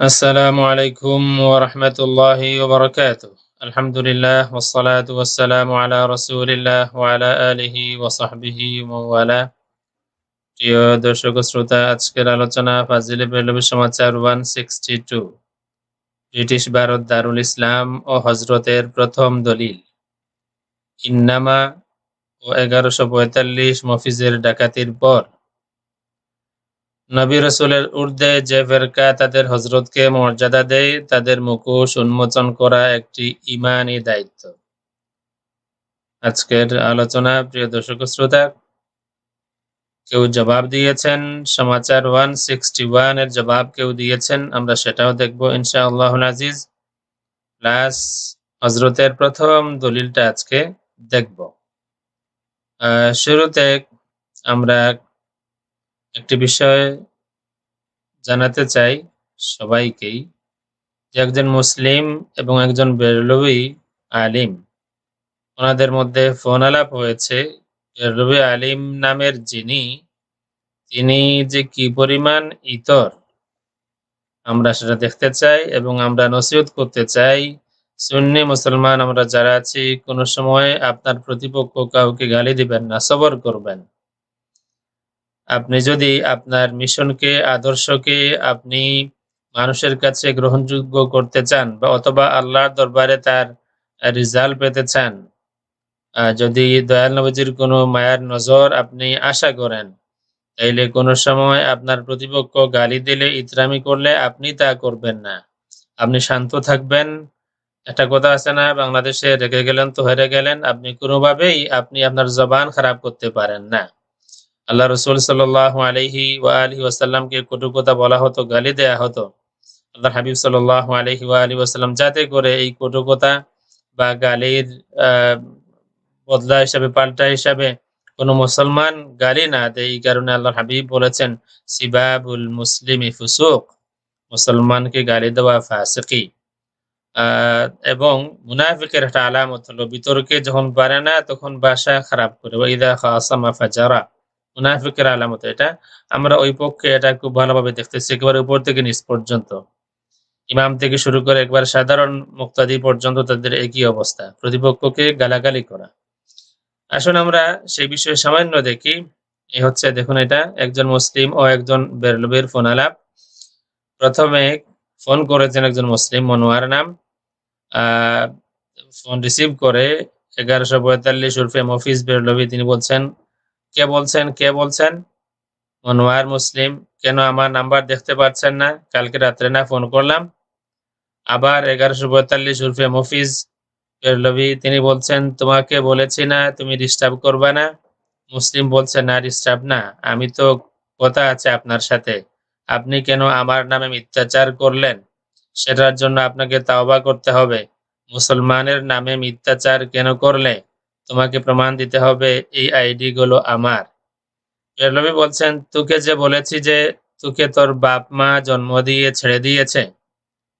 السلام عليكم ورحمة الله وبركاته الحمد لله والصلاة والسلام على رسول الله وعلى آله وصحبه ومن প্রিয় দর্শক শ্রোতা আজকের আলোচনা ফাজিলে বেলবি সমাচার one sixty two British Bharat দারুল ইসলাম ও হজরতের প্রথম দলিল ইন্নামা ও এগারোশো পঁয়তাল্লিশ মফিজের ডাকাতির পর নবী রসুলের ঊর্ধ্বে যে ফেরকা তাদের হজরতকে মর্যাদা দেয়, তাদের মুখোশ উন্মোচন করা একটি ইমানই দায়িত্ব। আজকের আলোচনা, প্রিয় দর্শক শ্রোতা, কেউ জবাব দিয়েছেন, সমাচার ওয়ান সিক্সটি ওয়ানের জবাব কেউ দিয়েছেন, আমরা সেটাও দেখব ইনশা আল্লাহ প্লাস হজরতের প্রথম দলিলটা আজকে দেখব। শুরুতে আমরা একটি বিষয় জানাতে চাই সবাইকেই যে একজন মুসলিম এবং একজন বেরলবি আলিম, ওনাদের মধ্যে ফোন আলাপ হয়েছে। বেরলবি আলিম নামের যিনি, তিনি যে কি পরিমাণ ইতর আমরা সেটা দেখতে চাই এবং আমরা নসিহত করতে চাই, সুন্নি মুসলমান আমরা যারা আছি, কোনো সময় আপনার প্রতিপক্ষ কাউকে গালি দিবেন না, সবর করবেন। আপনি যদি আপনার মিশনকে, আদর্শকে আপনি মানুষের কাছে গ্রহণযোগ্য করতে চান বা অথবা আল্লাহর দরবারে তার রেজাল্ট পেতে চান যদি দয়াল নবজির কোনো মায়ার নজর আপনি আশা করেন, তাইলে কোনো সময় আপনার প্রতিপক্ষ গালি দিলে, ইতরামি করলে আপনি তা করবেন না। আপনি শান্ত থাকবেন। একটা কথা আছে না, বাংলাদেশে রেখে গেলেন তো হেরে গেলেন, আপনি কোনোভাবেই আপনি আপনার জবান খারাপ করতে পারেন না। আল্লাহ রসুল সাল্লাহ আলহি আলহি ওয়াসাল্লামকে কটু কথা বলা হতো, গালি দেয়া হতো। আল্লাহ হাবিব সাল্লাহ আলহি আলহি ওয়াসাল্লাম যাতে করে এই কটু কথা বা গালির বদলা হিসাবে, পাল্টা হিসাবে কোন মুসলমান গালি না দেয়। এই কারণে আল্লাহ হাবিব বলেছেন, সিবাবুল মুসলিম ফুসুক মুসলমানকে গালি দেওয়া ফাসকি। এবং মুনাফিকের একটা আলামত হলো, বিতর্কে যখন পারে না তখন বাসা খারাপ করে। ইদা খাসামা ফাজারা। মুনাফিকের আলামত এটা। আমরা ওই পক্ষে এটা খুব ভালোভাবে দেখতেছি, একেবারে উপর থেকে নিচ পর্যন্ত। ইমাম থেকে শুরু করে একবার সাধারণ মুক্তাদি পর্যন্ত তাদের একই অবস্থা, প্রতিপক্ষকে গালাগালি করা। আসুন আমরা সেই বিষয়ে সামান্য দেখি। এ হচ্ছে, দেখুন এটা, একজন মুসলিম ও একজন বেরলবের ফোন আলাপ। প্রথমে ফোন করেছেন একজন মুসলিম, মনোয়ার নাম। ফোন রিসিভ করে এগারোশো পঁয়তাল্লিশ উর্ফে মফিজ বেরলবি, তিনি বলছেন কে বলছেন কে বলছেন? মনোয়ার মুসলিম, কেন আমার নাম্বার দেখতে পাচ্ছেন না? কালকে রাত্রে না ফোন করলাম। আবার এগারোশো পঁয়তাল্লিশ উর্ফে মফিজ পেরলভি, তিনি বলছেন, তোমাকে বলেছি না, তুমি ডিস্টার্ব করবে না। মুসলিম বলছে, না ডিস্টার্ব না, আমি তো কথা আছে আপনার সাথে। আপনি কেন আমার নামে মিথ্যাচার করলেন? সেটার জন্য আপনাকে তাওবা করতে হবে। মুসলমানের নামে মিথ্যাচার কেন করলে? তোমাকে প্রমাণ দিতে হবে, এই আইডি গুলো আমার। পেরলভি বলছেন, তোকে যে বলেছি যে তোকে তোর বাপ মা জন্ম দিয়ে ছেড়ে দিয়েছে?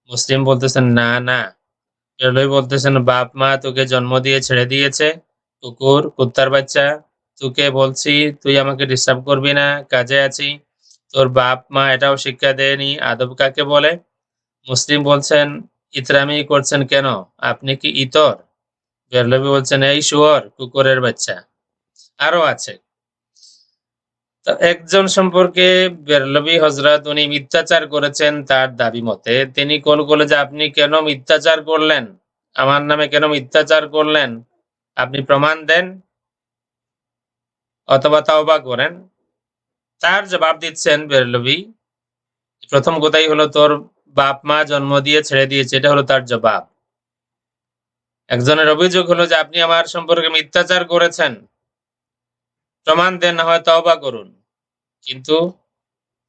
মুসলিম বলতেছেন, না না। পেরলভি বলতেছেন, বাপ মা তোকে জন্ম দিয়ে ছেড়ে দিয়েছে, কুকুর, কুত্তার বাচ্চা। তোকে বলছি, তুই আমাকে ডিস্টার্ব করবি না, কাজে আছি। তোর বাপ মা এটাও শিক্ষা দেয়নি, আদব কাকে বলে? মুসলিম বলছেন, ইতরামি করছেন কেন? আপনি কি ইতর? বেরলবি বলছেন, এই শুয়র, কুকুরের বাচ্চা। আরও আছে। একজন সম্পর্কে বেরলবি হজরত উনি মিথ্যাচার করেছেন তার দাবি মতে, তিনি কল করলে যে আপনি কেন মিথ্যাচার করলেন? আমার নামে কেন মিথ্যাচার করলেন? আপনি প্রমাণ দেন অথবা তাওবা করেন। তার জবাব দিচ্ছেন বেরলবি প্রথম কথাই হলো তোর বাপ মা জন্ম দিয়ে ছেড়ে দিয়েছে, এটা হলো তার জবাব। একজনের অভিযোগ হলো যে আপনি আমার সম্পর্কে মিথ্যাচার করেছেন। প্রমাণ দেন, না হয় তওবা করুন। কিন্তু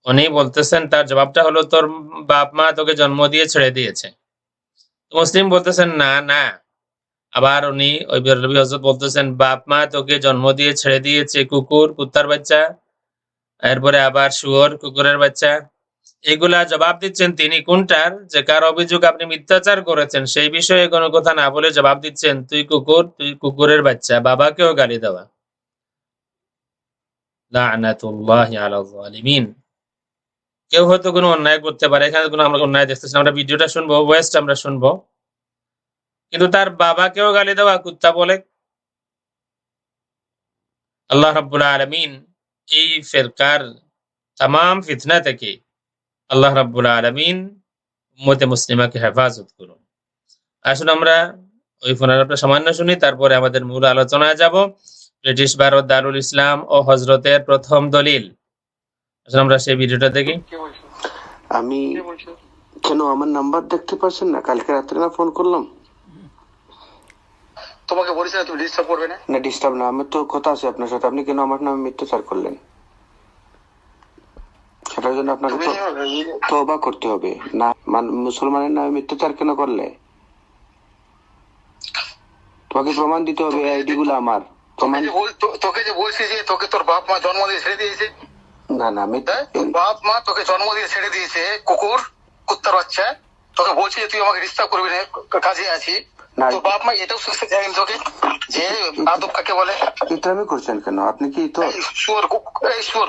উনি বলতেছেন, তার জবাবটা হলো, তোর বাপ মা তোকে জন্ম দিয়ে ছেড়ে দিয়েছে। মুসলিম বলতেছেন, না না। আবার উনি ওই রবি হজরত বলতেছেন, বাপ মা তোকে জন্ম দিয়ে ছেড়ে দিয়েছে কুকুর, কুত্তার বাচ্চা। এরপরে আবার শুয়োর, কুকুরের বাচ্চা। এগুলা জবাব দিচ্ছেন তিনি কোনটার? যে কার অভিযোগ আপনি মিথ্যাচার করেছেন, সেই বিষয়ে কোনো কথা না বলে জবাব দিচ্ছেন, তুই কুকুর, তুই কুকুরের বাচ্চা, বাবাকেও গালি দেওয়া। কেউ হয়তো কোনো অন্যায় করতে পারে, এখানে কোনো আমরা অন্যায় দেখতেছি আমরা ভিডিওটা শুনব, ওয়েস্ট আমরা শুনব। কিন্তু তার বাবাকেও গালি দেওয়া, কুত্তা বলে। আল্লাহ রাব্বুল আলমিন এই ফেরকার তাম ফিতনা থেকে আল্লাহ রাব্বুল আলমিন উম্মতে মুসলিমাকে হেফাজত করুন। আসুন আমরা ওই পুনরাবৃত্তি সামান্য শুনি তারপরে আমাদের মূল আলোচনায় যাব। ব্রিটিশ ভারত দারুল ইসলাম ও হজরতের প্রথম দলিল। আসুন আমরা সেই ভিডিওটা দেখি। আমি কেন আমার নাম্বার দেখতে পাচ্ছেন না? কালকে রাত্রে না ফোন করলাম। তোমাকে বলেছি না তুমি ডিস্টার্ব করবে না। না ডিস্টার্ব না আমার তো কথা আছে আপনার সাথে। আপনি কেন আমার নামে মিথ্যাচার করলেন? সেটার জন্য আপনাকে তুমি তো তওবা করতে হবে। না মান- মুসলমানের নামে মিথ্যাচার কেন করলে? তোমাকে প্রমাণ দিতে হবে আইডি গুলো আমার। তোকে যে তোকে যে বলছি যে তোকে তোর বাপ মা জন্ম দিয়ে ছেড়ে দিয়েছে। না না তোর বাপ মা তোকে জন্ম দিয়ে ছেড়ে দিয়েছে কুকুর কুত্তার বাচ্চা। তোকে বলছি যে তুই আমাকে ডিস্টার্ব করবি না কাজে আছি। তোর বাপ মা এটাও শিখতে তোকে যে আদব কাকে বলে? ইতরামি করছেন কেন? আপনি কি তো এই শুয়োর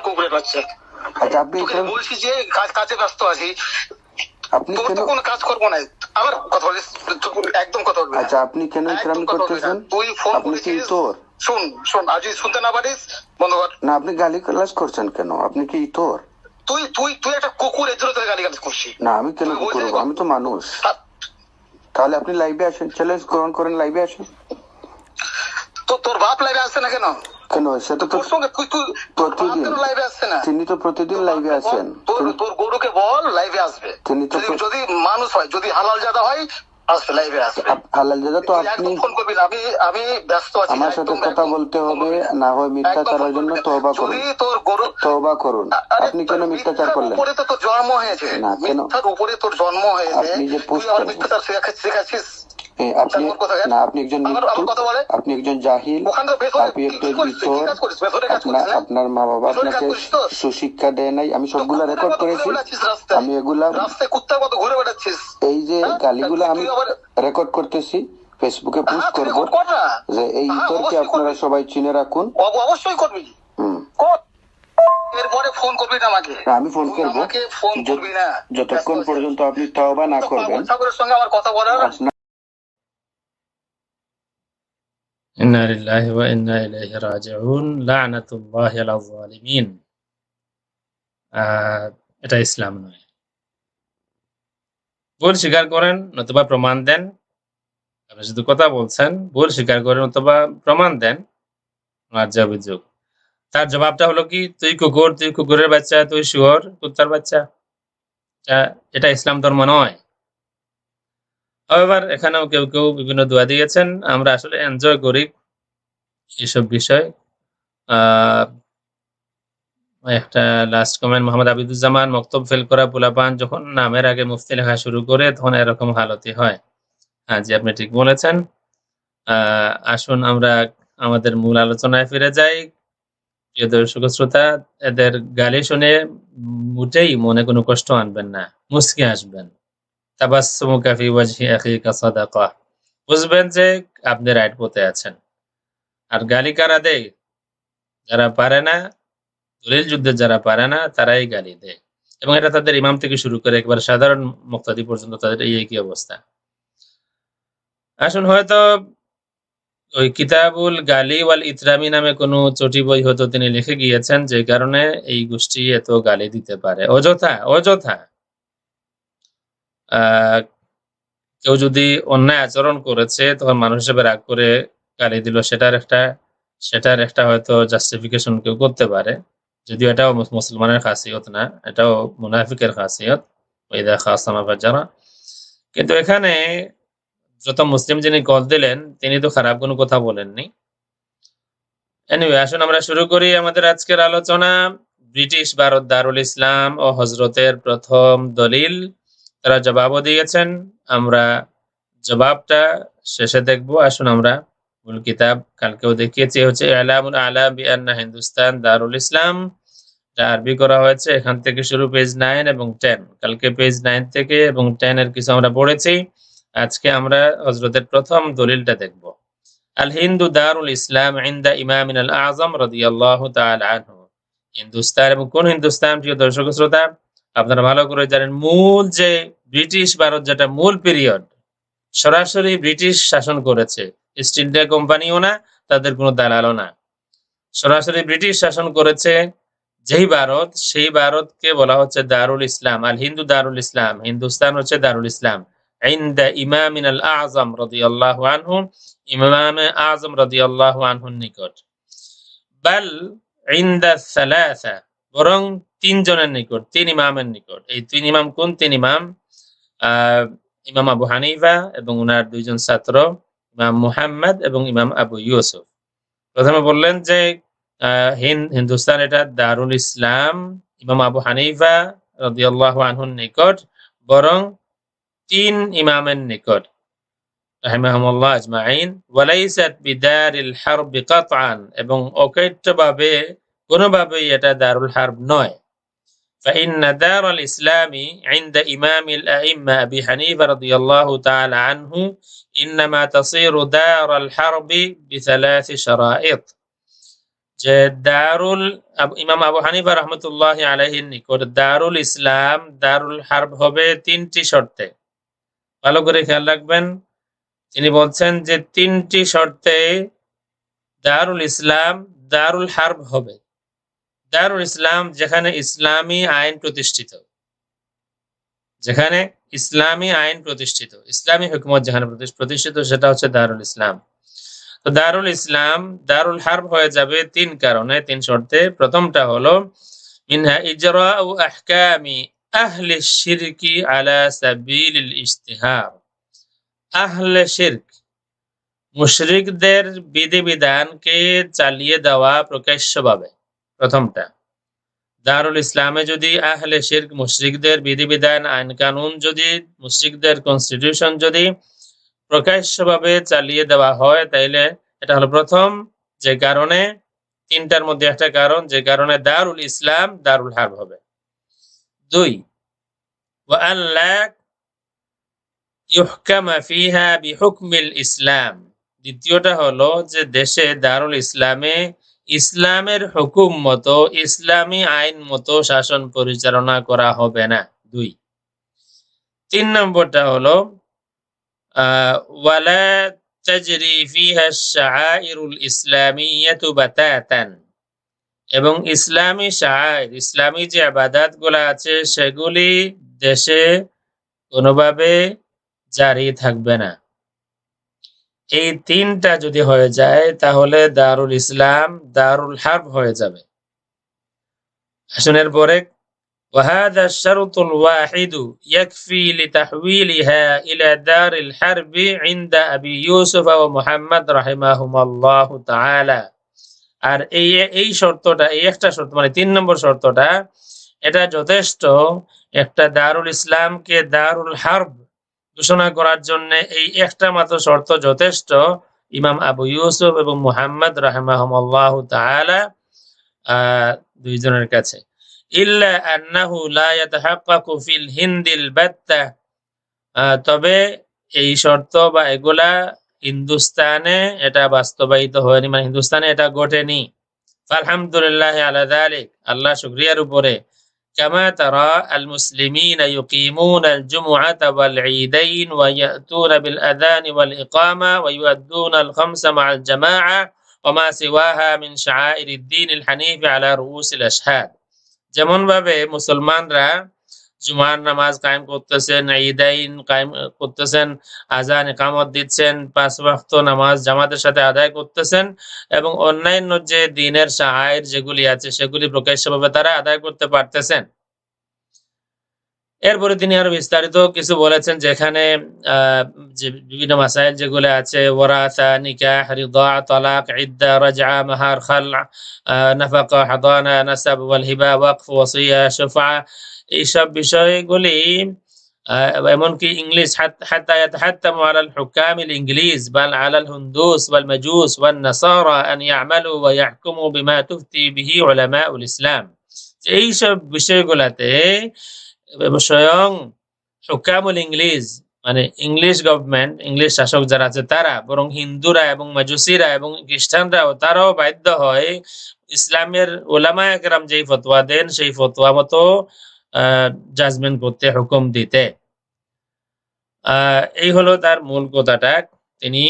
কুকুরের বাচ্চা। আচ্ছা আপনি বলছি যে কাজ কাজে ব্যস্ত আছি। আপনি কেন তো কোনো কাজ করব না আবার কথা বলিস একদম কথা বলবি আচ্ছা আপনি কেন না। করতেছেন? তুই ফোন আপনি কি তোর? শোন শোন আজ শুনতে না পারিস বন্ধ কর না আপনি গালি ক্লাস করছেন কেন? আপনি কি তোর? তুই তুই তুই একটা কুকুর এর জন্য তোকে গালি গালি করছিস না আমি কেন কখন? আমি তো মানুষ। তাহলে আপনি লাইভে আসেন। চ্যালেঞ্জ গ্রহণ করেন লাইভে আসেন। তো তোর বাপ লাইভে আসছে না কেন? কেন সেটা তো প্রতিদিন। লাইভে আসছে না। তিনি তো প্রতিদিন লাইভে আসেন। তোর তোর গরুকে বল লাইভে আসবে। তিনি তো যদি মানুষ হয় যদি হালাল জাদা হয় আসবে লাইভে আসবে। হালাল দাদা তো আপনি ফোন করবি আমি আমি ব্যস্ত আছি আমার সাথে কথা বলতে হবে না। না হয় মিথ্যাচারের জন্য তওবা করুন। তোর গরু তওবা করুন। আপনি কেন মিথ্যাচার করলেন? উপরে তো তোর জন্ম হয়েছে। না, কেন? মিথ্যার উপরে তোর জন্ম হয়েছে। আপনি যে। মিথ্যাচার শেখাচ্ছিস। আপনি না আপনি একজন? আপনি জাহিল আপনি কাজ আপনার মা বাবা আপনাকে সুশিক্ষা দেয় নাই আমি সবগুলা রেকর্ড করেছি। আমি এগুলা এই যে হ্যাঁ? গালিগুলো আমি রেকর্ড করতেছি ফেসবুকে পোস্ট হ্যাঁ, করব। যে এই হ্যাঁ, ইতরকে আপনারা সবাই চিনে রাখুন। অবশ্যই করবি। হুম। এরপরে ফোন করবি না আমাকে। আমি ফোন করব। আমাকে ফোন করবি না। যতক্ষণ পর্যন্ত আপনি তওবা না করবেন। সঙ্গে আমার কথা বলার ইন্না এটা ইসলাম নয়। ভুল স্বীকার করেন, নতুবা প্রমাণ দেন। আপনি শুধু কথা বলছেন, ভুল স্বীকার করেন অথবা প্রমাণ দেন। আর যে অভিযোগ। তার জবাবটা হলো কি, তুই কুকুর, তুই কুকুরের বাচ্চা, তুই শুয়োর, কুত্তার বাচ্চা। এটা ইসলাম ধর্ম নয়। এবার এখানেও কেউ কেউ বিভিন্ন দোয়া দিয়েছেন। আমরা আসলে এনজয় করি এসব বিষয়। একটা লাস্ট কমেন্ট মোহাম্মদ আবিদুজ্জামান, মক্তব ফেল করা পোলাপান যখন নামের আগে মুফতি লেখা শুরু করে, তখন এরকম হালতি হয়। হ্যাঁ জি, আপনি ঠিক বলেছেন। আসুন আমরা আমাদের মূল আলোচনায় ফিরে যাই। প্রিয় দর্শক শ্রোতা, এদের গালি শুনে মোটেই মনে কোনো কষ্ট আনবেন না মুসকি আসবেন বুঝবেন যে আপনি রাইট পথে আছেন। আর গালি কারা দেয়? যারা পারে না, দলিল যুদ্ধে যারা পারে না, তারাই গালি দেয়। এবং এটা তাদের ইমাম থেকে শুরু করে একবার সাধারণ মুক্তাদি পর্যন্ত তাদের এই একই অবস্থা। আসুন হয়তো ওই কিতাবুল গালি ওয়াল ইতরামি নামে কোনো চটি বই হয়তো তিনি লিখে গিয়েছেন, যে কারণে এই গোষ্ঠী এত গালি দিতে পারে। অযথা অযথা। কেউ যদি অন্যায় আচরণ করেছে, তখন মানুষ হিসেবে রাগ করে গালি দিল। সেটার একটা সেটার একটা হয়তো জাস্টিফিকেশন কেউ করতে পারে। যদিও এটাও মুসলমানের খাসিয়ত না, এটাও মুনাফিকের খাসিয়ত। ওইদা খাসামা বাজারা কিন্তু এখানে যত মুসলিম যিনি কল দিলেন, তিনি তো খারাপ কোনো কথা বলেননি। এনিওয়ে আসুন আমরা শুরু করি আমাদের আজকের আলোচনা। ব্রিটিশ ভারত দারুল ইসলাম ও হজরতের প্রথম দলিল। তারা জবাবও দিয়েছেন। আমরা জবাবটা শেষে দেখব। আসুন আমরা মূল কিতাব কালকেও দেখিয়েছি। হচ্ছে আলামুল আলাম বিআন্না হিন্দুস্তান দারুল ইসলাম। যা আরবি করা হয়েছে। এখান থেকে শুরু পেজ নাইন এবং টেন কালকে পেজ নাইন থেকে এবং টেন এর কিছু আমরা পড়েছি। আজকে আমরা হজরতের প্রথম দলিলটা দেখব। আল হিন্দু দারুল ইসলাম ইন্দা ইমামিন আল আজম রাদিয়াল্লাহু আনহু। হিন্দুস্তান এবং কোন হিন্দুস্তান? প্রিয় দর্শক শ্রোতা আপনারা ভালো করে জানেন, মূল যে ব্রিটিশ ভারত যেটা মূল পিরিয়ড, সরাসরি ব্রিটিশ শাসন করেছে। ইস্ট ইন্ডিয়া কোম্পানিও না, তাদের কোনো দালালও না। সরাসরি ব্রিটিশ শাসন করেছে যেই ভারত, সেই ভারতকে বলা হচ্ছে দারুল ইসলাম, আল হিন্দু দারুল ইসলাম, হিন্দুস্তান হচ্ছে দারুল ইসলাম। আল আজম রদি আল্লাহ আনহু, ইমাম আজম রদি আল্লাহ আনহুর নিকট। বাল বরং তিনজনের নিকট, তিন ইমামের নিকট। এই তিন ইমাম কোন তিন ইমাম? আহ, ইমাম আবু হানিফা এবং উনার দুইজন ছাত্র, ইমাম মুহাম্মদ এবং ইমাম আবু ইউসুফ। প্রথমে বললেন যে হিন্দুস্তান এটা দারুল ইসলাম, ইমাম আবু হানিফা রাদিয়াল্লাহু আনহুর নিকট, বরং তিন ইমামের নিকট। রাহিমাহুমুল্লাহ আজমাইন কাতআন এবং কোনোভাবেই এটা দারুল হার্ব নয়। فإن دار الإسلام عند إمام الأئمة أبي حنيفة رضي الله تعالى عنه إنما تصير دار الحرب بثلاث شرائط যে দারুল আব- ইমাম আবু হানিফা রহমতুল্লাহ আলহির নিকট দারুল ইসলাম দারুল হারব হবে তিনটি শর্তে ভালো করে খেয়াল রাখবেন তিনি বলছেন যে তিনটি শর্তে দারুল ইসলাম দারুল হারব হবে দারুল ইসলাম যেখানে ইসলামী আইন প্রতিষ্ঠিত। যেখানে ইসলামী আইন প্রতিষ্ঠিত। ইসলামী হুকুমত যেখানে প্রতিষ্ঠিত, সেটা হচ্ছে দারুল ইসলাম। তো দারুল ইসলাম, দারুল হারব হয়ে যাবে তিন কারণে, তিন শর্তে। প্রথমটা হলো মিনহা ইজরা ও আহকামি আহলে শিরকি আলা সাবিল ইস্তিহার আহলে শিরক, মুশরিকদের বিধিবিধানকে চালিয়ে দেওয়া প্রকাশ্যভাবে। প্রথমটা, দারুল ইসলামে যদি আহলে শির্ক মুশ্রিকদের বিধিবিধান, আইন কানুন যদি, মুশ্রিকদের কনস্টিটিউশন যদি প্রকাশ্যভাবে চালিয়ে দেওয়া হয়, তাইলে এটা হলো প্রথম যে কারণে, তিনটার মধ্যে একটা কারণ, যে কারণে দারুল ইসলাম দারুল হার হবে। দুই ইসলাম। দ্বিতীয়টা হলো যে দেশে দারুল ইসলামে ইসলামের হুকুম মতো, ইসলামী আইন মতো শাসন পরিচালনা করা হবে না। দুই। তিন নম্বরটা হলো এবং ইসলামী শাআইর, ইসলামী যে আবাদাতগুলা আছে, সেগুলি দেশে কোনোভাবে জারি থাকবে না। এই তিনটা যদি হয়ে যায় তাহলে দারুল ইসলাম দারুল হারব হয়ে যাবে আসনের পরে وهذا الشرط الواحد يكفي لتحويلها إلى دار الحرب عند أبي يوسف ومحمد رحمهم الله تعالى আর এই এই শর্তটা এই একটা শর্ত মানে তিন নম্বর শর্তটা এটা যথেষ্ট একটা দারুল ইসলামকে দারুল হারব ঘোষণা করার জন্য এই একটা মাত্র শর্ত যথেষ্ট। ইমাম আবু ইউসুফ এবং মুহাম্মদ রাহমাহুমাল্লাহ দুইজনের কাছে। তবে এই শর্ত বা এগুলা হিন্দুস্তানে এটা বাস্তবায়িত হয়নি মানে হিন্দুস্তানে এটা ঘটেনি। আলহামদুলিল্লাহ আলা যালিক। আল্লাহ শুক্রিয়ার উপরে كما ترى المسلمين يقيمون الجمعة والعيدين ويأتون بالأذان والإقامة ويؤدون الخمس مع الجماعة وما سواها من شعائر الدين الحنيف على رؤوس الأشهاد যেমন ভাবে মুসলমানরা জুমার নামাজ কায়েম করতেছেন, ঈদাইন কায়েম করতেছেন, আজান একামত দিচ্ছেন, পাঁচ ওয়াক্ত নামাজ জামাতের সাথে আদায় করতেছেন এবং অন্যান্য যে দিনের সাহায্য যেগুলি আছে সেগুলি প্রকাশ্যভাবে তারা আদায় করতে পারতেছেন। এরপরে তিনি আরও বিস্তারিত কিছু বলেছেন যেখানে বিভিন্ন মাসাইল যেগুলো আছে, ওয়ারাসা, নিকাহ এইসব বিষয়গুলি এমনকি ইংলিশ হুকামিল ইংলিশ, বাল আলাল হুন্দুস, বাল মাজুস ওয়াল নাসারা ইসলাম। এইসব বিষয়গুলাতে স্বয়ং হুকামুল ইংলিশ মানে ইংলিশ গভর্নমেন্ট, ইংলিশ শাসক যারা আছে তারা, বরং হিন্দুরা এবং মাজুসিরা এবং খ্রিস্টানরাও তারাও বাধ্য হয় ইসলামের ওলামা একরাম যেই ফতোয়া দেন, সেই ফতোয়া মতো জাজমেন্ট করতে, হুকুম দিতে। এই হলো তার মূল কথাটা। তিনি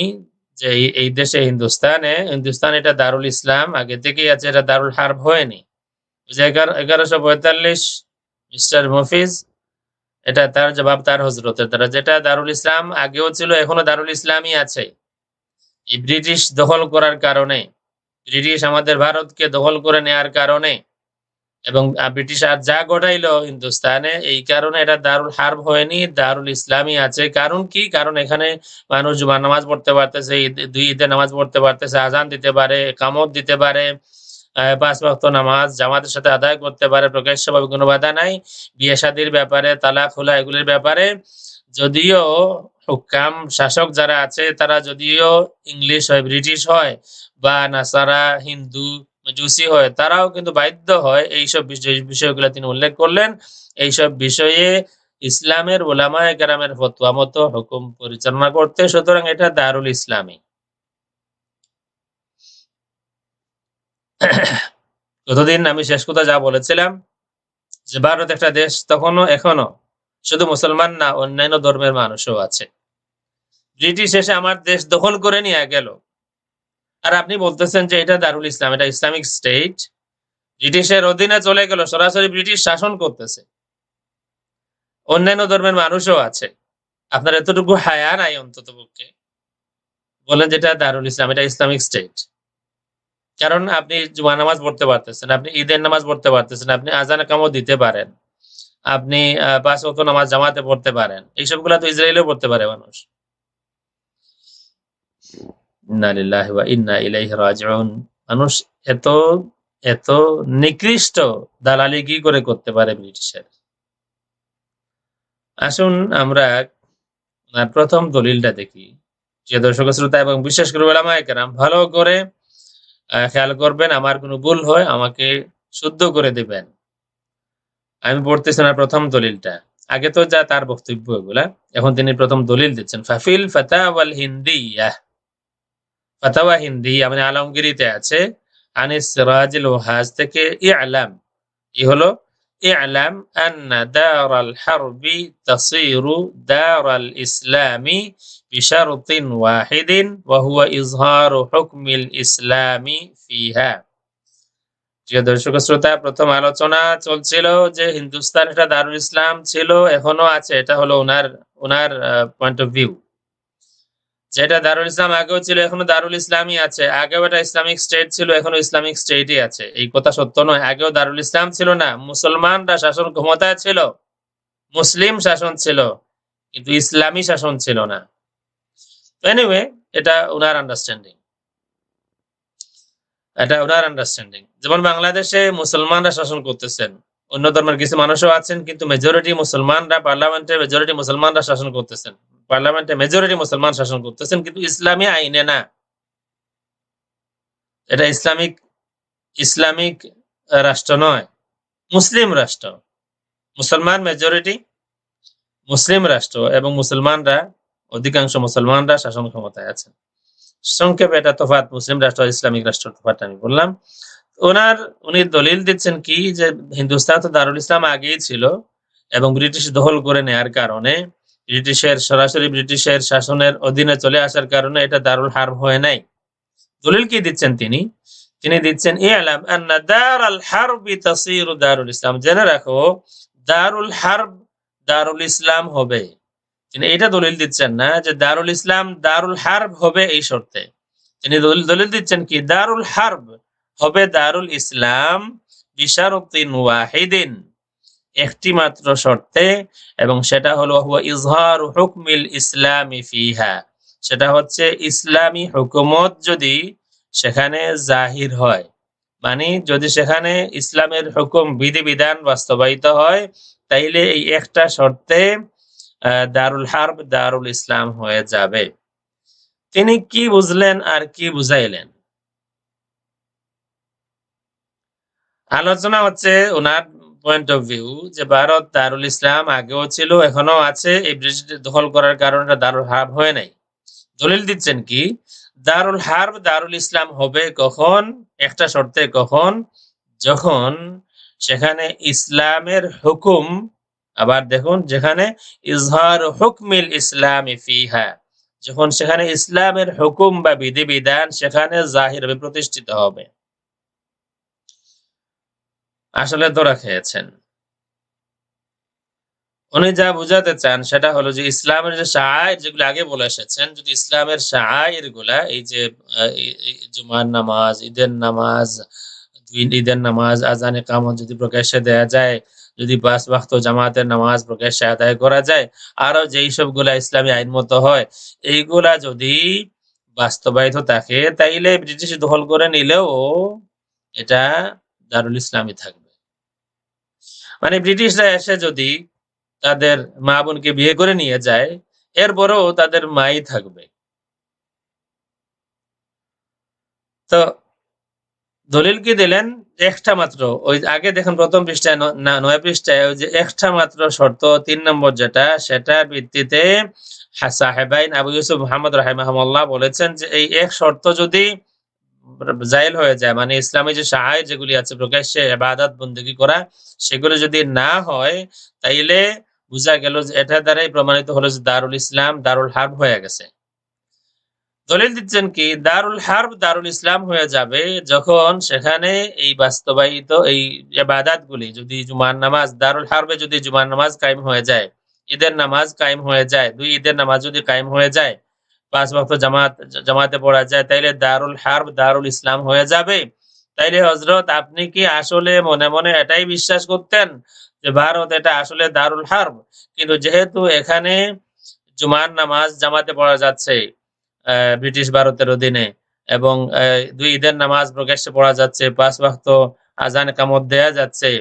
যে এই দেশে হিন্দুস্তানে, হিন্দুস্তান এটা দারুল ইসলাম, আগে থেকেই আছে এটা দারুল হার্ব হয়নি। এগারোশো পঁয়তাল্লিশ মিস্টার মফিজ, এটা তার জবাব তার হজরতের দ্বারা। যেটা দারুল ইসলাম আগেও ছিল, এখনও দারুল ইসলামই আছে। এই ব্রিটিশ দখল করার কারণে, ব্রিটিশ আমাদের ভারতকে দখল করে নেয়ার কারণে এবং ব্রিটিশ আর যা ঘটাইলো হিন্দুস্তানে, এই কারণে এটা দারুল হার্ব হয়নি, দারুল ইসলামই আছে। কারণ কি? কারণ এখানে মানুষ জুমা নামাজ পড়তে পারতেছে দুই ঈদে নামাজ পড়তে পারতেছে, আজান দিতে পারে কামত দিতে পারে পাঁচ ওয়াক্ত নামাজ জামাতের সাথে আদায় করতে পারে প্রকাশ্যভাবে কোনো বাধা নাই। বিয়ে শাদির ব্যাপারে তালা খোলা এগুলির ব্যাপারে। যদিও হুকাম শাসক যারা আছে, তারা যদিও ইংলিশ হয়, ব্রিটিশ হয়, বা নাসারা, হিন্দু জুসি হয়, তারাও কিন্তু বাধ্য হয় এইসব বিষয় বিষয়গুলো তিনি উল্লেখ করলেন। এইসব বিষয়ে ইসলামের ওলামায়ে কেরামের ফতোয়া মতো হুকুম পরিচালনা করতে, সুতরাং এটা দারুল ইসলামী। কতদিন আমি শেষ কথা যা বলেছিলাম, যে ভারত একটা দেশ তখনও এখনও শুধু মুসলমান না, অন্যান্য ধর্মের মানুষও আছে। ব্রিটিশ এসে আমার দেশ দখল করে নিয়ে গেল। আর আপনি বলতেছেন যে এটা দারুল ইসলাম, এটা ইসলামিক স্টেট। ব্রিটিশের অধীনে চলে গেল, সরাসরি ব্রিটিশ শাসন করতেছে। অন্যান্য ধর্মের মানুষও আছে। আপনার এতটুকু হায়া নাই অন্তত পক্ষে। বলেন যেটা দারুল ইসলাম, এটা ইসলামিক স্টেট। কারণ আপনি জুমা নামাজ পড়তে পারতেছেন, আপনি ঈদের নামাজ পড়তে পারতেছেন, আপনি আজান কামও দিতে পারেন, আপনি পাঁচ ওয়াক্ত নামাজ জামাতে পড়তে পারেন। এইসবগুলা তো ইসরায়েলেও পড়তে পারে মানুষ। মানুষ এত এত নিকৃষ্ট দালালি কি করে করতে পারে ব্রিটিশের? আসুন আমরা প্রথম দলিলটা দেখি। যে দর্শক, শ্রোতা এবং বিশেষ করে ওলামায়ে কেরাম, ভালো করে খেয়াল করবেন, আমার কোনো ভুল হয়, আমাকে শুদ্ধ করে দিবেন। আমি পড়তেছি না প্রথম দলিলটা। আগে তো যা তার বক্তব্য এগুলা, এখন তিনি প্রথম দলিল দিচ্ছেন। ফাফিল ফাতাওয়াল হিন্দিয়া। অথবা হিন্দি মানে আলমগিরিতে আছে, আনিস রাজিল ওহাজ থেকে ই আলাম ই হলো ইআলাম আন্না দারাল হারবি তাসিরু দারাল ইসলামি বিশারতিন ওয়াহিদিন ওয়া হুয়া ইজহারু হুকমিল ইসলামি ফিহা। প্রিয় দর্শক শ্রোতা, প্রথম আলোচনা চলছিল যে হিন্দুস্তান, এটা দারুল ইসলাম ছিল, এখনও আছে, এটা হলো ওনার ওনার পয়েন্ট অফ ভিউ যেটা দারুল ইসলাম আগেও ছিল, এখনও দারুল ইসলামই আছে। আগেও এটা ইসলামিক স্টেট ছিল, এখনও ইসলামিক স্টেটই আছে। এই কথা সত্য নয়। আগেও দারুল ইসলাম ছিল না। মুসলমানরা শাসন ক্ষমতায় ছিল, মুসলিম শাসন ছিল, কিন্তু ইসলামী শাসন ছিল না। এনিওয়ে এটা ওনার আন্ডারস্ট্যান্ডিং এটা ওনার আন্ডারস্ট্যান্ডিং যেমন বাংলাদেশে মুসলমানরা শাসন করতেছেন, অন্য ধর্মের কিছু মানুষও আছেন, কিন্তু মেজরিটি মুসলমানরা পার্লামেন্টে মেজরিটি মুসলমানরা শাসন করতেছেন। পার্লামেন্টে মেজরিটি মুসলমান শাসন করতেছেন, কিন্তু ইসলামী আইনে না। এটা ইসলামিক ইসলামিক রাষ্ট্র নয়, মুসলিম রাষ্ট্র। মুসলমান মেজরিটি মুসলিম রাষ্ট্র এবং মুসলমানরা, অধিকাংশ মুসলমানরা শাসন ক্ষমতায় আছেন। সংক্ষেপে এটা তফাৎ, মুসলিম রাষ্ট্র ইসলামিক রাষ্ট্র তফাৎ আমি বললাম। ওনার, উনি দলিল দিচ্ছেন কি যে হিন্দুস্তান তো দারুল ইসলাম আগেই ছিল এবং ব্রিটিশ দখল করে নেয়ার কারণে ব্রিটিশের, সরাসরি ব্রিটিশের শাসনের অধীনে চলে আসার কারণে এটা দারুল হার্ব হয় নাই। দলিল কি দিচ্ছেন তিনি? তিনি দিচ্ছেন ইআলাম আন্না দারাল হারবি তাসিরু দারুল ইসলাম। জেনে রাখো, দারুল হার্ব দারুল ইসলাম হবে। তিনি এটা দলিল দিচ্ছেন না যে দারুল ইসলাম দারুল হার্ব হবে এই শর্তে। তিনি দলিল দলিল দিচ্ছেন কি, দারুল হার্ব হবে দারুল ইসলাম বিশারতিন ওয়াহিদিন একটি মাত্র শর্তে এবং সেটা হলো ইজহার হুকমিল ইসলামি ফিহা সেটা হচ্ছে ইসলামী হুকুমত যদি সেখানে জাহির হয়। মানে যদি সেখানে ইসলামের হুকুম, বিধিবিধান বাস্তবায়িত হয়, তাইলে এই একটা শর্তে দারুল হার্ব, দারুল ইসলাম হয়ে যাবে। তিনি কি বুঝলেন আর কি বুঝাইলেন? আলোচনা হচ্ছে ওনার পয়েন্ট অফ ভিউ যে ভারত দারুল ইসলাম আগেও ছিল এখনও আছে। এই ব্রিটিশ দখল করার কারণে দারুল হার্ব হয় নাই। দলিল দিচ্ছেন কি? দারুল হার্ব দারুল ইসলাম হবে কখন? একটা শর্তে, কখন? যখন সেখানে ইসলামের হুকুম, আবার দেখুন, যেখানে ইজহার হুকমিল ইসলাম ফিহা, যখন সেখানে ইসলামের হুকুম বা বিধিবিধান সেখানে জাহির হবে প্রতিষ্ঠিত হবে। আসলে ধরা খেয়েছেন। উনি যা বুঝাতে চান সেটা হলো যে ইসলামের যে শায়ের যেগুলো আগে বলে এসেছেন, যদি ইসলামের শায়েরগুলা এই যে জুমার নামাজ, ঈদের নামাজ ঈদের নামাজ আজানে কামত যদি প্রকাশ্যে দেয়া যায়, যদি পাঁচ ওয়াক্ত জামাতের নামাজ প্রকাশ্যে আদায় করা যায় আরও যেই সবগুলা ইসলামী আইন মতো হয়, এইগুলা যদি বাস্তবায়িত থাকে, তাইলে ব্রিটিশ দখল করে নিলেও এটা দারুল ইসলামী থাকবে। মানে ব্রিটিশরা এসে যদি তাদের মা বোনকে বিয়ে করে নিয়ে যায়, এরপরেও তাদের মাই থাকবে। তো দলিল কি দিলেন? একটা মাত্র। ওই আগে দেখেন, প্রথম পৃষ্ঠায় নয় পৃষ্ঠায় ওই যে একটা মাত্র শর্ত, তিন নম্বর যেটা, সেটার ভিত্তিতে সাহেবাইন আবু ইউসুফ মোহাম্মদ রাহিমাহমুল্লাহ বলেছেন যে এই এক শর্ত যদি জাইল হয়ে যায়। মানে ইসলামী যে সাহায্য যেগুলি আছে, প্রকাশ্যে এবাদত বন্দী করা, সেগুলো যদি না হয়, তাইলে বোঝা গেল যে এটা দ্বারাই প্রমাণিত হলো যে দারুল ইসলাম দারুল হার্ব হয়ে গেছে। দলিল দিচ্ছেন কি, দারুল হার্ব দারুল ইসলাম হয়ে যাবে যখন সেখানে এই বাস্তবায়িত এই এবাদাত গুলি যদি জুমার নামাজ, দারুল হার্বে যদি জুমার নামাজ কায়েম হয়ে যায়, ঈদের নামাজ কায়েম হয়ে যায়, দুই ঈদের নামাজ যদি কায়েম হয়ে যায় পাঁচ বক্ত জামাত জামাতে পড়া যায়, তাইলে দারুল হার্ব, দারুল ইসলাম হয়ে যাবে। তাইলে হজরত আপনি কি আসলে মনে মনে এটাই বিশ্বাস করতেন যে ভারত এটা আসলে দারুল হার্ব? কিন্তু যেহেতু এখানে জুমার নামাজ জামাতে পড়া যাচ্ছে ব্রিটিশ ভারতের অধীনে, এবং দুই ঈদের নামাজ প্রকাশ্যে পড়া যাচ্ছে, পাঁচ ওয়াক্ত আজান কামত দেয়া যাচ্ছে,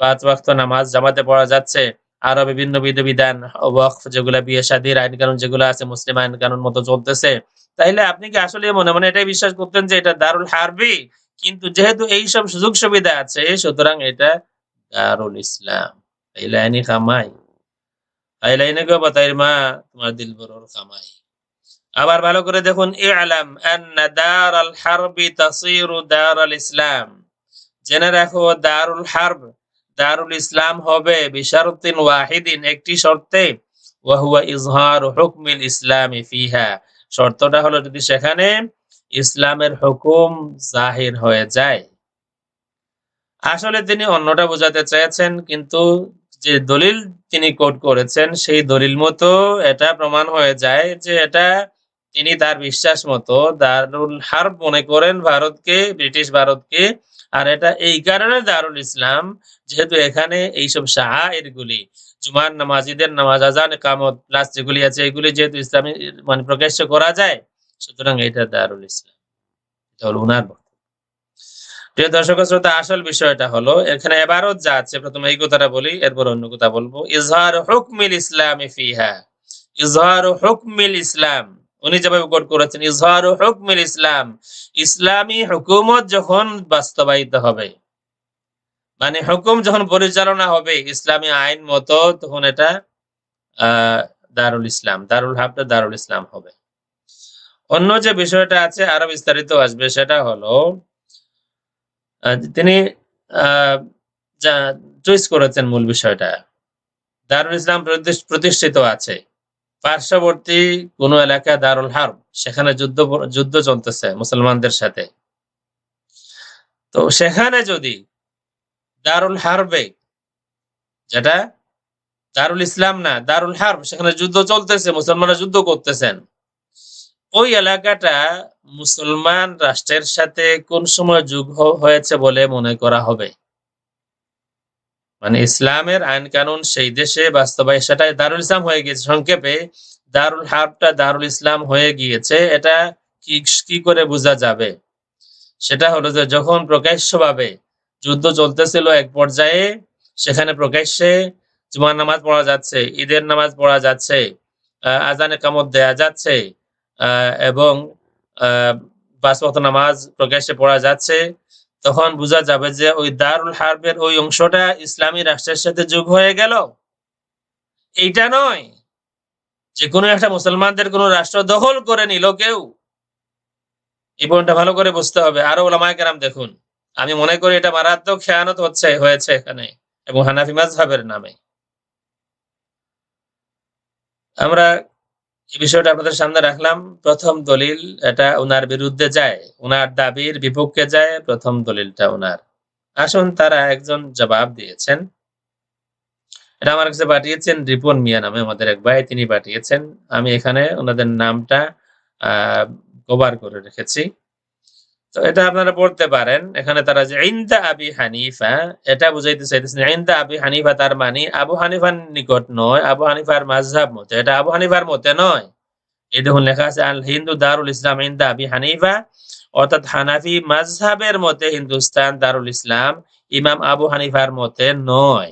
পাঁচ ওয়াক্ত নামাজ জামাতে পড়া যাচ্ছে আরও বিভিন্ন বিধিবিধান ওয়াকফ যেগুলা বিয়ে শাদীর আইন কানুন যেগুলো আছে, মুসলিম আইন কানুন মতো চলতেছে। তাইলে আপনি কি আসলে মনে মনে এটাই বিশ্বাস করতেন যে এটা দারুল হারবি? কিন্তু যেহেতু এই সব সুযোগ সুবিধা আছে, সুতরাং এটা দারুল ইসলাম। তাইলে আইনি খামাই। তাইলে আইনে গো মা, তোমার দিল খামাই। আবার ভালো করে দেখুন ইআলাম আন্না দারাল হারবি তাসিরু দারাল ইসলাম। জেনে রাখো দারুল হারব। দারুল ইসলাম হবে বিশারতিন ওয়াহিদিন। একটি শর্তে, ওয়াহুয়া ইজহার হুকমিল ইসলামি ফিহা। শর্তটা হলো যদি সেখানে ইসলামের হুকুম জাহির হয়ে যায়। আসলে তিনি অন্যটা বোঝাতে চেয়েছেন, কিন্তু যে দলিল তিনি কোট করেছেন, সেই দলিল মতো এটা প্রমাণ হয়ে যায় যে এটা তিনি তার বিশ্বাস মতো দারুল হার্ব মনে করেন ভারতকে, ব্রিটিশ ভারতকে আর এটা এই কারণে দারুল ইসলাম, যেহেতু এখানে এইসব শাহাইর গুলি জুমার নামাজ ঈদের নামাজ, আজান কামত প্লাস যেগুলি আছে, এগুলি যেহেতু ইসলামী মানে প্রকাশ্য করা যায়, সুতরাং এটা দারুল ইসলাম। উনার প্রিয় দর্শক শ্রোতা, আসল বিষয়টা হলো, এখানে এবারও যা আছে, প্রথমে এই কথাটা বলি, এরপর অন্য কথা বলব। ইজহার হুকমিল ইসলাম হুকমিল ইসলাম। উনি যেভাবে কোট করেছেন, ইজহার হুকমিল ইসলাম। ইসলামী হুকুমত যখন বাস্তবায়িত হবে মানে হুকুম যখন পরিচালনা হবে, ইসলামী আইন মতো তখন এটা দারুল ইসলাম, দারুল হাবটা দারুল ইসলাম হবে। অন্য যে বিষয়টা আছে, আরও বিস্তারিত আসবে, সেটা হলো তিনি চয়েস করেছেন মূল বিষয়টা। দারুল ইসলাম প্রতিষ্ঠিত আছে। পার্শ্ববর্তী কোন এলাকা দারুল হার্ব, সেখানে যুদ্ধ যুদ্ধ চলতেছে মুসলমানদের সাথে। তো সেখানে যদি দারুল হারবে, যেটা দারুল ইসলাম না, দারুল হার্ব, সেখানে যুদ্ধ চলতেছে, মুসলমানরা যুদ্ধ করতেছেন, ওই এলাকাটা মুসলমান রাষ্ট্রের সাথে কোন সময় যুগ হয়েছে বলে মনে করা হবে? মানে ইসলামের আইন কানুন সেই দেশে বাস্তবায় সেটাই দারুল ইসলাম হয়ে গিয়েছে। সংক্ষেপে, দারুল হার্বটা দারুল ইসলাম হয়ে গিয়েছে, এটা কি কি করে বোঝা যাবে? সেটা হলো যে যখন প্রকাশ্যভাবে যুদ্ধ চলতেছিল এক পর্যায়ে, সেখানে প্রকাশ্যে জুমার নামাজ পড়া যাচ্ছে, ঈদের নামাজ পড়া যাচ্ছে আজানে কামত দেয়া যাচ্ছে এবং ওয়াক্ত নামাজ প্রকাশ্যে পড়া যাচ্ছে তখন বোঝা যাবে যে ওই দারুল হার্বের ওই অংশটা ইসলামী রাষ্ট্রের সাথে যোগ হয়ে গেল। এইটা নয় যে কোনো একটা মুসলমানদের কোনো রাষ্ট্র দখল করে নিল কেউ। এই পয়েন্টটা ভালো করে বুঝতে হবে। আরও ওলামায় কেরাম দেখুন। আমি মনে করি এটা মারাত্মক খেয়ানত হচ্ছে, হয়েছে এখানে এবং হানাফি মাজহাবের নামে। আমরা এই বিষয়টা আপনাদের সামনে রাখলাম। প্রথম দলিল এটা ওনার বিরুদ্ধে যায় ওনার দাবির বিপক্ষে যায়, প্রথম দলিলটা ওনার আসুন তারা একজন জবাব দিয়েছেন। এটা আমার কাছে পাঠিয়েছেন রিপন মিয়া নামে আমাদের এক ভাই, তিনি পাঠিয়েছেন। আমি এখানে ওনাদের নামটা কভার করে রেখেছি। তো এটা আপনারা পড়তে পারেন। এখানে তারা যে, ইন্দা আবি হানিফা এটা বুঝাইতে চাইতেছেন ইন্দা আবি হানিফা তার মানে আবু হানিফার নিকট নয়, আবু হানিফার মাঝহাব মতে। এটা আবু হানিফার মতে নয়। এই দেখুন, লেখা আছে, আল হিন্দু দারুল ইসলাম ইন্দা আবি হানিফা অর্থাৎ হানাফি মাঝহাবের মতে হিন্দুস্তান দারুল ইসলাম, ইমাম আবু হানিফার মতে নয়।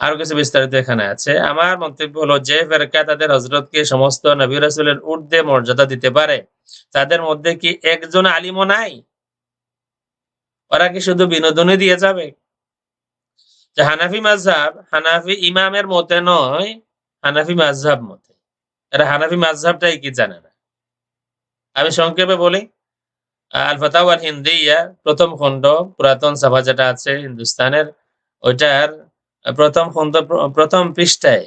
আরও কিছু বিস্তারিত এখানে আছে। আমার মন্তব্য হলো, যে ফেরকা তাদের হজরতকে সমস্ত নবী রাসূলের ঊর্ধ্বে মর্যাদা দিতে পারে, তাদের মধ্যে কি একজন আলিমও নাই? ওরা কি শুধু বিনোদনই দিয়ে যাবে? যে হানাফি মাঝহাব হানাফি ইমামের মতে নয়, হানাফি মাঝহাব মতে। এরা হানাফি মাঝহাবটাই কি জানে না? আমি সংক্ষেপে বলি আল ফাতাওয়া আল হিন্দিয়া প্রথম খণ্ড, পুরাতন সভা যেটা আছে হিন্দুস্তানের, ওইটার প্রথম খণ্ড প্রথম পৃষ্ঠায়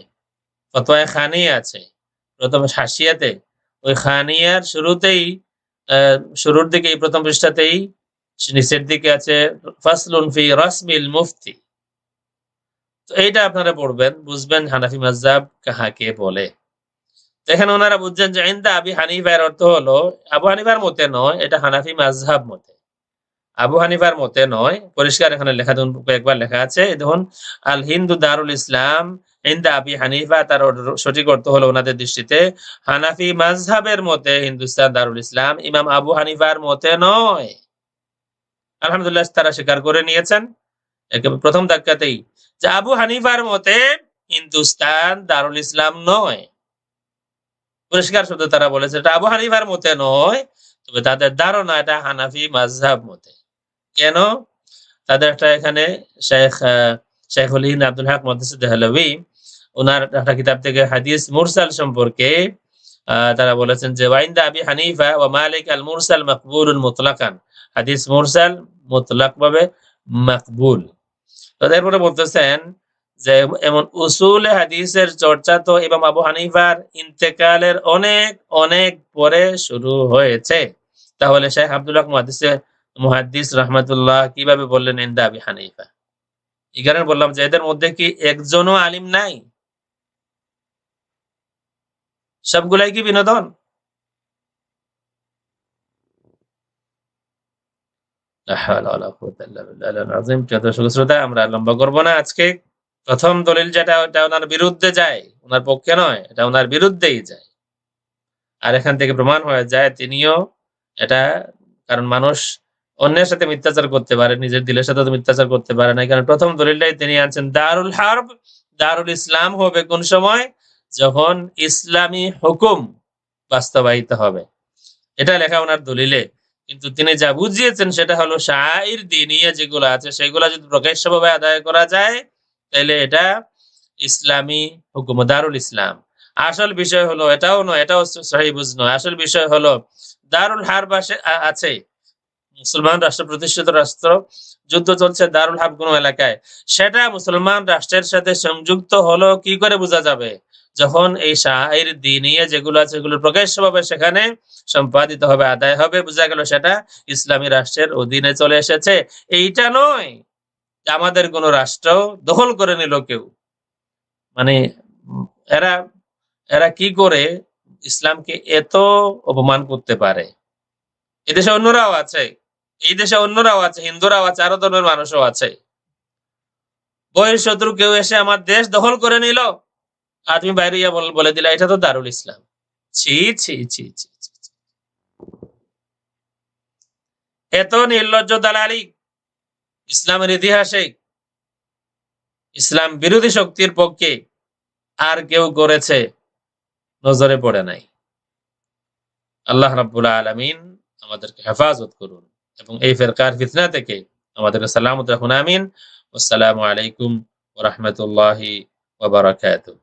ফতোয়া খানি আছে, প্রথম হাসিয়াতে। ওই খানিয়ার শুরুতেই শুরুর দিকে প্রথম পৃষ্ঠাতেই নিচের দিকে আছে, ফাসলুন ফি রাসমিল মুফতি। তো এইটা আপনারা পড়বেন, বুঝবেন হানাফি মাযহাব কাহাকে বলে। এখানে ওনারা বুঝছেন যে, ইন্দা আবি হানিফার অর্থ হলো, আবু হানিফার মতে নয়, এটা হানাফি মাযহাব মতে। আবু হানিফার মতে নয়। পরিষ্কার এখানে লেখা দেখুন, কয়েকবার লেখা আছে। দেখুন, আল হিন্দু দারুল ইসলাম ইন্দা আবি হানিফা, তার সঠিক অর্থ হলো ওনাদের দৃষ্টিতে হানাফি মাযহাবের মতে হিন্দুস্তান দারুল ইসলাম, ইমাম আবু হানিফার মতে নয়। আলহামদুলিল্লাহ, তারা স্বীকার করে নিয়েছেন। প্রথম ধাক্কাতেই, যে আবু হানিফার মতে হিন্দুস্তান দারুল ইসলাম নয়। পরিষ্কার শুধু তারা বলেছে, এটা আবু হানিফার মতে নয়, তবে তাদের ধারণা এটা হানাফি মাযহাব মতে। কেন? তাদের একটা এখানে শেখ শেখুল হিন্দ আব্দুল হক মহাদিস দেহলভি ওনার একটা কিতাব থেকে হাদিস মুরসাল সম্পর্কে তারা বলেছেন যে, ওয়াইন্দা আবি হানিফা ও মালিক আল মুরসাল মকবুল মুতলাকান। হাদিস মুরসাল মুতলাক ভাবে মকবুল। তো এরপরে বলতেছেন যে, এমন উসুল হাদিসের চর্চা তো ইমাম আবু হানিফার ইন্তেকালের অনেক অনেক পরে শুরু হয়েছে। তাহলে শেখ আব্দুল্লাহ মুহাদ্দিসে মুহাদ্দিস রহমাতুল্লাহ কীভাবে বললেন, ইন্দা আবি হানিফা এই কারণে বললাম যে এদের মধ্যে কি একজনও আলিম নাই? সবগুলাই কি বিনোদন? আমরা না। আজকে প্রথম দলিল যেটা ওনার বিরুদ্ধে যায়, ওনার পক্ষে নয়, এটা ওনার বিরুদ্ধেই যায়। আর এখান থেকে প্রমাণ হয়ে যায় তিনিও এটা, কারণ মানুষ অন্যের সাথে মিথ্যাচার করতে পারে, নিজের দিলের সাথে তো মিথ্যাচার করতে পারে না। কারণ প্রথম দলিলটাই তিনি আনছেন, দারুল হার্ব, দারুল ইসলাম হবে কোন সময়? যখন ইসলামী হুকুম বাস্তবায়িত হবে। এটা লেখা ওনার দলিলে। কিন্তু তিনি যা বুঝিয়েছেন সেটা হলো, শাইর দিনিয়া যেগুলো আছে, সেগুলো যদি প্রকাশ্যভাবে আদায় করা যায় তাহলে এটা ইসলামী হুকুম, দারুল ইসলাম। আসল বিষয় হলো, এটাও নয়, এটাও সহি বুঝ নয়। আসল বিষয় হলো, দারুল আসে- আছে। মুসলমান রাষ্ট্র, প্রতিষ্ঠিত রাষ্ট্র, যুদ্ধ চলছে দারুল হারব কোন এলাকায়। সেটা মুসলমান রাষ্ট্রের সাথে সংযুক্ত হলো কি করে বোঝা যাবে? যখন এই শাহের দিনিয়ে যেগুলো আছে সেগুলো প্রকাশ্যভাবে সেখানে সম্পাদিত হবে, আদায় হবে, বোঝা গেল সেটা ইসলামী রাষ্ট্রের অধীনে চলে এসেছে। এইটা নয় আমাদের কোন রাষ্ট্র দখল করে নিল কেউ। মানে এরা এরা কি করে ইসলামকে এত অপমান করতে পারে? এদেশে অন্যরাও আছে। এই দেশে অন্যরাও আছে, হিন্দুরাও আছে, আরও ধর্মের মানুষও আছে। বহির শত্রু কেউ এসে আমার দেশ দখল করে নিল, আর তুমি বাইরে গিয়ে বল- দিলা, এটা তো দারুল ইসলাম। ছি ছি ছি ছি। এত নির্লজ্জ দালালি ইসলামের ইতিহাসে। ইসলাম বিরোধী শক্তির পক্ষে আর কেউ করেছে নজরে পড়ে নাই। আল্লাহ রাব্বুল আলামিন আমাদেরকে হেফাজত করুন। এবং এই ফেরকার ফিতনা থেকে আমাদেরকে সালামত রাখুন আমিন। আসসালামু আলাইকুম ওয়া ওবরাকাতুহ